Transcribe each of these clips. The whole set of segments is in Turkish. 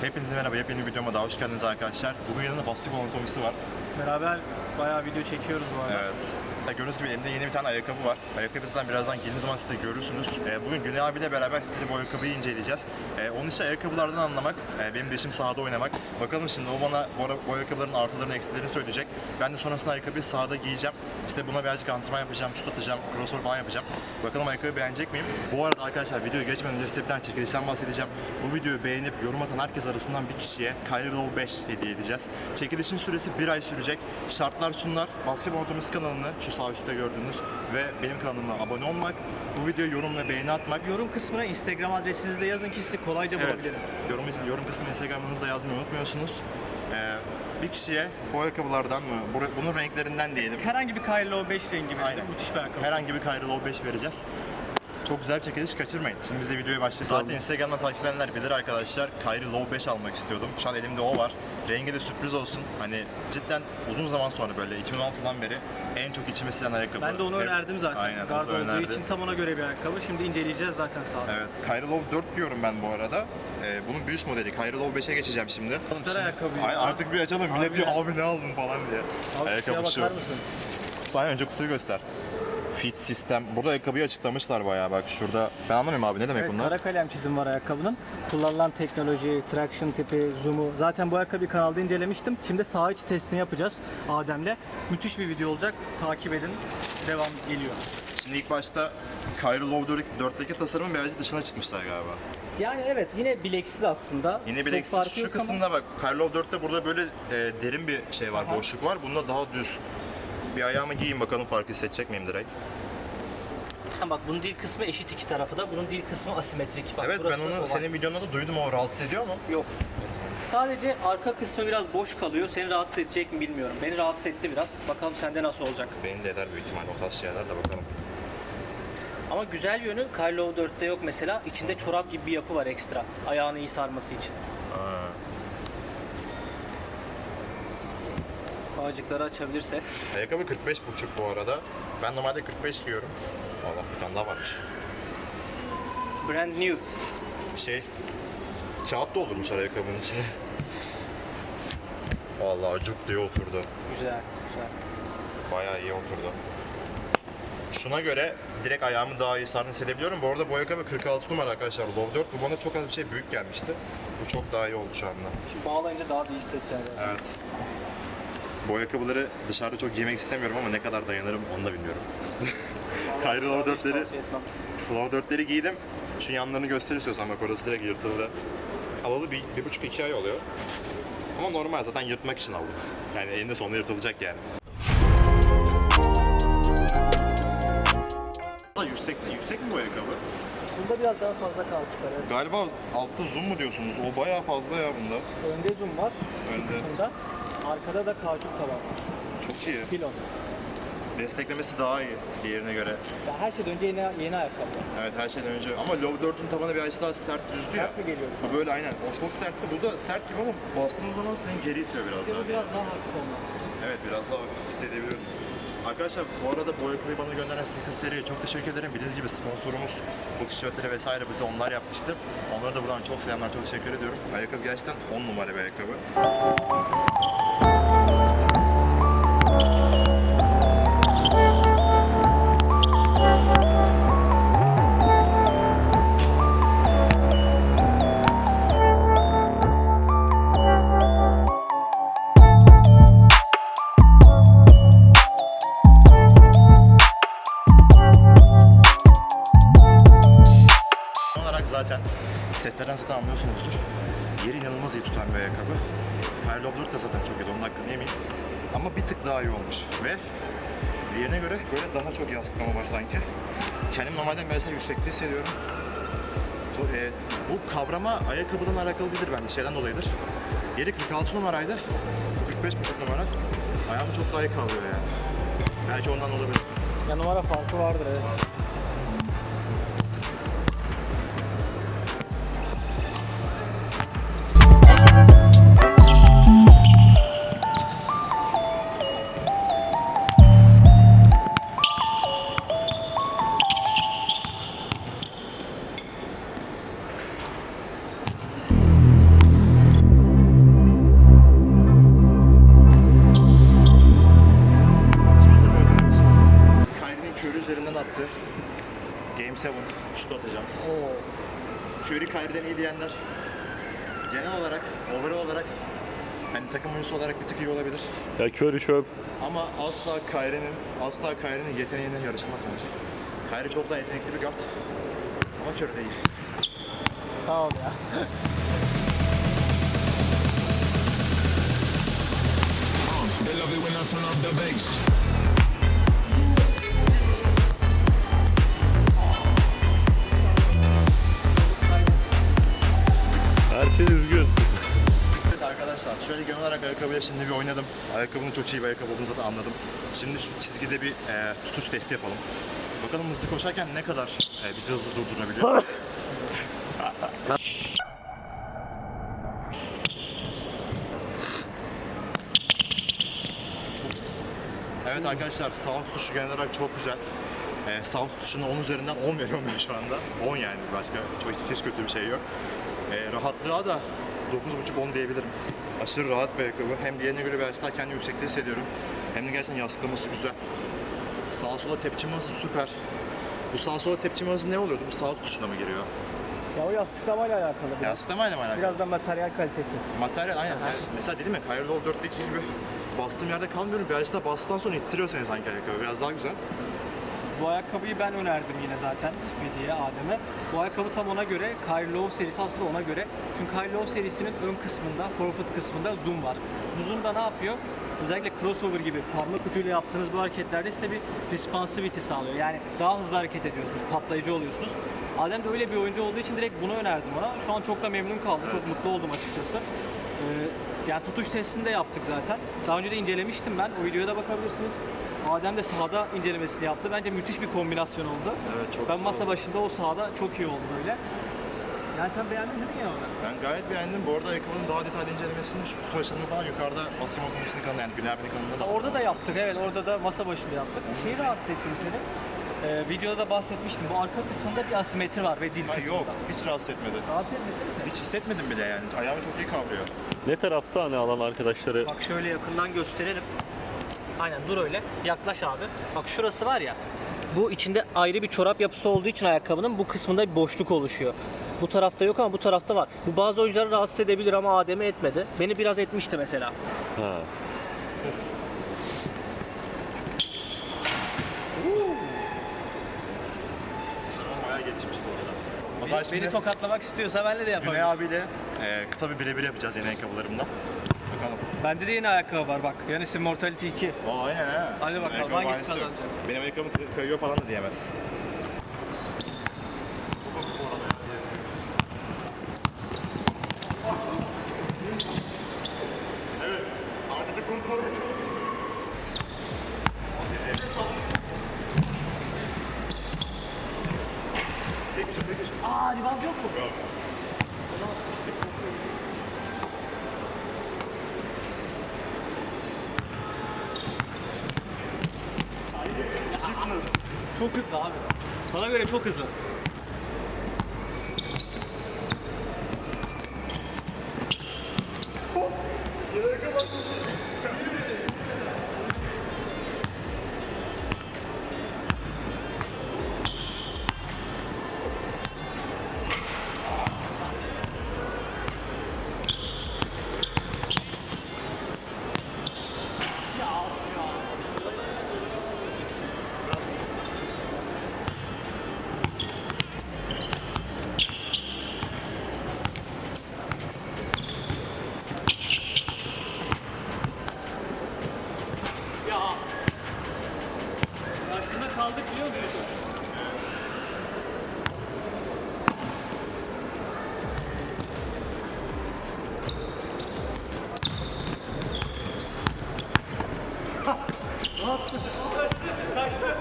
Hepinize merhaba, yepyeni videoma daha hoş geldiniz arkadaşlar. Bugün yanında basketbol anatomisi var. Beraber bayağı video çekiyoruz bu arada. Evet. Gördüğünüz gibi elimde yeni bir tane ayakkabı var. Ayakkabı zaten birazdan geldiğiniz zaman siz görürsünüz. Ee, bugün Güney abiyle beraber size bu ayakkabıyı inceleyeceğiz. Ee, onun için ayakkabılardan anlamak, e, benim de işim sahada oynamak. Bakalım şimdi o bana bu, ayakkabıların artılarını eksilerini söyleyecek. Ben de sonrasında ayakkabıyı sahada giyeceğim. İşte buna birazcık antrenman yapacağım, şut atacağım, crossover falan yapacağım. Bakalım ayakkabıyı beğenecek miyim? Bu arada arkadaşlar videoya geçmeden önce size bir tane çekilişten bahsedeceğim. Bu videoyu beğenip yorum atan herkes arasından bir kişiye Kyrie Love 5 hediye edeceğiz. Çekilişin süresi bir ay sürecek. Şartlar şunlar. Basketbol Anatomisi kanalını şu sağ üstte gördüğünüz ve benim kanalıma abone olmak, bu videoya yorum ve beğeni atmak. Yorum kısmına Instagram adresinizi de yazın ki sizi kolayca Evet, bulabilirim. yorum için yorum kısmına Instagram'ınızı da yazmayı unutmuyorsunuz. Ee, bir kişiye bu ayakkabılardan mı, bu- bunun renklerinden diyelim. Herhangi bir Kylo 5 rengi mi? Aynen. Müthiş bir ayakkabı. Herhangi bir Love 5 vereceğiz. Çok güzel bir çekiliş kaçırmayın. Şimdi biz de videoya başlayalım. Zaten Instagram'dan takip edenler bilir arkadaşlar. Kyrie Low 5 almak istiyordum. Şu an elimde o var. Rengi de sürpriz olsun. Hani cidden uzun zaman sonra böyle 2016'dan beri en çok içime sinen ayakkabı. Ben de onu Hep- önerdim zaten. Aynen, onu olduğu önerdi. için tam ona göre bir ayakkabı. Şimdi inceleyeceğiz zaten sağda. Evet, Kyrie Love 4 diyorum ben bu arada. Ee, bunun bir üst modeli. Kyrie Love 5'e geçeceğim şimdi. Göster ayakkabıyı. Ay, artık bir açalım. Millet diyor abi ne aldın falan diye. Abi şu. bakar mısın? Aynen önce kutuyu göster. Fit sistem. Burada ayakkabıyı açıklamışlar bayağı bak şurada. Ben anlamıyorum abi ne demek Evet, bunlar? kara kalem çizim var ayakkabının. Kullanılan teknoloji, traction tipi, zoom'u. Zaten bu ayakkabıyı kanalda incelemiştim. Şimdi sağ iç testini yapacağız Adem'le. Müthiş bir video olacak. Takip edin. Devam geliyor. Şimdi ilk başta Kyrie Love 4'teki tasarımın birazcık dışına çıkmışlar galiba. Yani evet yine bileksiz aslında. Yine bileksiz şu yok ama- kısımda bak Kyrie Love 4'te burada böyle e, derin bir şey var, Aha. boşluk var. Bunda daha düz. Bir ayağımı giyeyim bakalım farkı hissedecek miyim direkt. Bak bunun dil kısmı eşit iki tarafı da. Bunun dil kısmı asimetrik. Bak, evet ben burası onu oval. senin videonda da duydum o rahatsız ediyor mu? Yok. Sadece arka kısmı biraz boş kalıyor. Seni rahatsız edecek mi bilmiyorum. Beni rahatsız etti biraz. Bakalım sende nasıl olacak. Beni de eder büyük ihtimal o tarz şeyler de bakalım. Ama güzel yönü Kylo 4'te yok mesela. İçinde çorap gibi bir yapı var ekstra. Ayağını iyi sarması için. Aa, Bağcıkları açabilirse. ayakkabı 45 buçuk bu arada. Ben normalde 45 giyiyorum. Allah bir tane daha varmış. Brand new. Şey, kağıt doldurmuşlar ayakkabının içine. Vallahi cuk diye oturdu. Güzel, güzel. Bayağı iyi oturdu. Şuna göre direkt ayağımı daha iyi sardığını hissedebiliyorum. Bu arada bu ayakkabı 46 numara arkadaşlar. Low 4 bu bana çok az bir şey büyük gelmişti. Bu çok daha iyi oldu şu anda. Şimdi bağlayınca daha da iyi hissedeceğim. Evet. Bu ayakkabıları dışarıda çok giymek istemiyorum ama ne kadar dayanırım onu da bilmiyorum. Low Hiç 4'leri tavsiye etmem. Low 4'leri giydim. Şu yanlarını göster istiyorsan bak orası direkt yırtıldı. Alalı bir, bir buçuk iki ay oluyor. Ama normal zaten yırtmak için aldım. Yani eninde sonunda yırtılacak yani. Yüksek, yüksek mi bu ayakkabı? Bunda biraz daha fazla kalkışlar. Evet. Galiba altta zoom mu diyorsunuz? O bayağı fazla ya bunda. Önde zoom var. Önde. Kısımda. Arkada da kauçuk taban var. Çok iyi. Pilon. Desteklemesi daha iyi diğerine göre. Ya her şeyden önce yeni, yeni ayakkabı. Evet her şeyden önce. Ama Low 4'ün tabanı biraz daha sert düzdü ya. Sert mi geliyor? Bu böyle aynen. O çok sertti. Bu da sert gibi ama bastığın zaman seni geri itiyor biraz daha. bu biraz daha hafif olmalı. Evet biraz daha hafif hissedebiliyorum. Arkadaşlar bu arada bu ayakkabıyı bana gönderen Sneakers TR'ye çok teşekkür ederim. Bildiğiniz gibi sponsorumuz bu tişörtleri vesaire bize onlar yapmıştı. Onlara da buradan çok selamlar, çok teşekkür ediyorum. Ayakkabı gerçekten 10 numara bir ayakkabı. Zaten seslerden zaten anlıyorsunuzdur. Yeri inanılmaz iyi tutan bir ayakkabı. Her Lobler da zaten çok iyi, onun hakkını yemeyeyim. Ama bir tık daha iyi olmuş ve diğerine göre böyle daha çok yansıtmama var sanki. Kendim normalde mesela yüksekte hissediyorum. Bu, e, bu kavrama ayakkabıdan alakalı değildir bence, şeyden dolayıdır. Yeri 46 numaraydı, 45 buçuk numara. Ayağımı çok daha iyi kavruyor yani. Belki ondan olabilir. Ya numara farkı vardır evet. şut atacağım. Oo. Curry Kyrie'den iyi diyenler genel olarak, overall olarak hani takım oyuncusu olarak bir tık iyi olabilir. Ya Curry çöp. Ama asla Kyrie'nin asla Kyrie'nin yeteneğine yarışmaz bence. Kyrie çok daha yetenekli bir guard. Ama Curry değil. Sağ ol ya. They love it when I turn up the bass. Şöyle genel olarak ayakkabıyla şimdi bir oynadım. Ayakkabının çok iyi bir ayakkabı olduğunu zaten anladım. Şimdi şu çizgide bir e, tutuş testi yapalım. Bakalım hızlı koşarken ne kadar e, bizi hızlı durdurabiliyor. Evet arkadaşlar sağ tutuşu genel olarak çok güzel. Ee, sağ tutuşuna 10 üzerinden 10 veriyorum ben şu anda. 10 yani başka çok hiç kötü bir şey yok. Ee, rahatlığa da 9.5-10 diyebilirim. Aşırı rahat bir ayakkabı. Hem diğerine göre biraz daha kendimi yüksekte hissediyorum. Hem de gerçekten yaslaması güzel. Sağa sola tepkime hızı süper. Bu sağa sola tepkime hızı ne oluyordu? Bu sağ tutuşuna mı giriyor? Ya o yastıklamayla alakalı. biraz. Yaslamayla mı alakalı? Biraz da materyal kalitesi. Materyal aynen. Yani mesela dedim ya Kyrie Love 4'teki gibi bastığım yerde kalmıyorum. Birazcık da bastıktan sonra ittiriyor seni sanki ayakkabı. Biraz daha güzel. Bu ayakkabıyı ben önerdim yine zaten Speedy'ye, Adem'e. Bu ayakkabı tam ona göre, Kyrie Low serisi aslında ona göre. Çünkü Kyrie Low serisinin ön kısmında, forefoot kısmında zoom var. Bu zoom da ne yapıyor? Özellikle crossover gibi parmak ucuyla yaptığınız bu hareketlerde size bir responsivity sağlıyor. Yani daha hızlı hareket ediyorsunuz, patlayıcı oluyorsunuz. Adem de öyle bir oyuncu olduğu için direkt bunu önerdim ona. Şu an çok da memnun kaldı, çok mutlu oldum açıkçası. Ee, yani tutuş testini de yaptık zaten. Daha önce de incelemiştim ben. O videoya da bakabilirsiniz. Adem de sahada incelemesini yaptı. Bence müthiş bir kombinasyon oldu. Evet, çok ben masa oldu. başında o sahada çok iyi oldu böyle. Yani sen beğendin mi genel olarak? Ben gayet beğendim. Bu arada ayakkabının daha detaylı incelemesini şu kutu açılımı falan yukarıda basketbol konusunda kanalında yani Güney abinin kanalında da. Orada da yaptık evet. Orada da masa başında yaptık. Şeyi rahatsız ettim seni. Ee, videoda da bahsetmiştim. Bu arka kısmında bir asimetri var ve dil Ha, kısmında. yok, hiç rahatsız etmedi. Rahatsız etmedi değil mi seni? Hiç hissetmedim bile yani. Ayağımı çok iyi kavruyor. Ne tarafta hani alan arkadaşları? Bak şöyle yakından gösterelim. Aynen dur öyle. Yaklaş abi. Bak şurası var ya. Bu içinde ayrı bir çorap yapısı olduğu için ayakkabının bu kısmında bir boşluk oluşuyor. Bu tarafta yok ama bu tarafta var. Bu bazı oyuncuları rahatsız edebilir ama Adem'i etmedi. Beni biraz etmişti mesela. Ha. Sıçramam bayağı gelişmiş bu arada. O zaman Beni, şimdi tokatlamak istiyorsa benle de Güney yapabilirim. abiyle e, kısa bir birebir yapacağız yeni ayakkabılarımla. Bakalım. Bende de yeni ayakkabı var bak. Yanis Immortality 2. Aa, aynen ha. Hadi bakalım, hangisi yok. kazanacak? Benim ayakkabım kay- kayıyor falan da diyemez. Evet, artık kontrol ediyoruz. Tek güç, tek güç. Aa rebound yok mu? Yok. Çok hızlı abi. Bana göre çok hızlı. Aslında kaldık biliyor musun? Kaçtı, kaçtı.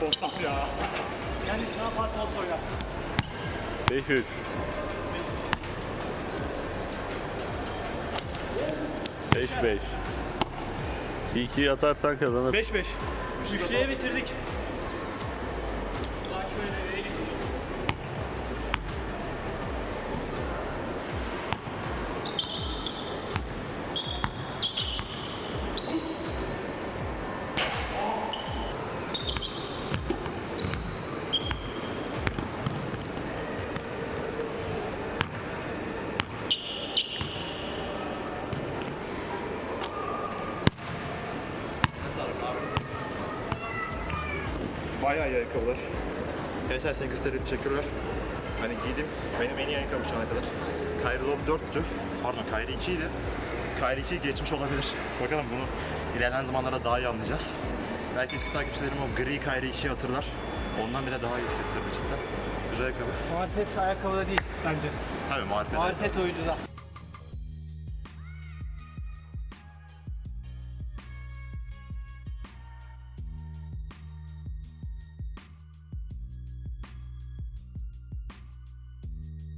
Dostum ya. Yani ne yapar toz oynar. 5-3. Beş beş. Bir iki atarsan kazanır. 5-5. Üçlüye bitirdik. Bayağı iyi ayakkabılar. Gençler seni göstereyim. Teşekkürler. Hani giydim. Benim en iyi ayakkabı şu ana kadar. Kyrie Love 4'tü. Pardon Kyrie 2 idi. Kyrie 2 geçmiş olabilir. Bakalım bunu ilerleyen zamanlarda daha iyi anlayacağız. Belki eski takipçilerim o gri Kyrie 2'yi hatırlar. Ondan bile daha iyi hissettirdi cidden. Güzel ayakkabı. Marifet ayakkabıda değil bence. Tabii marifet. Marifet oyuncuda.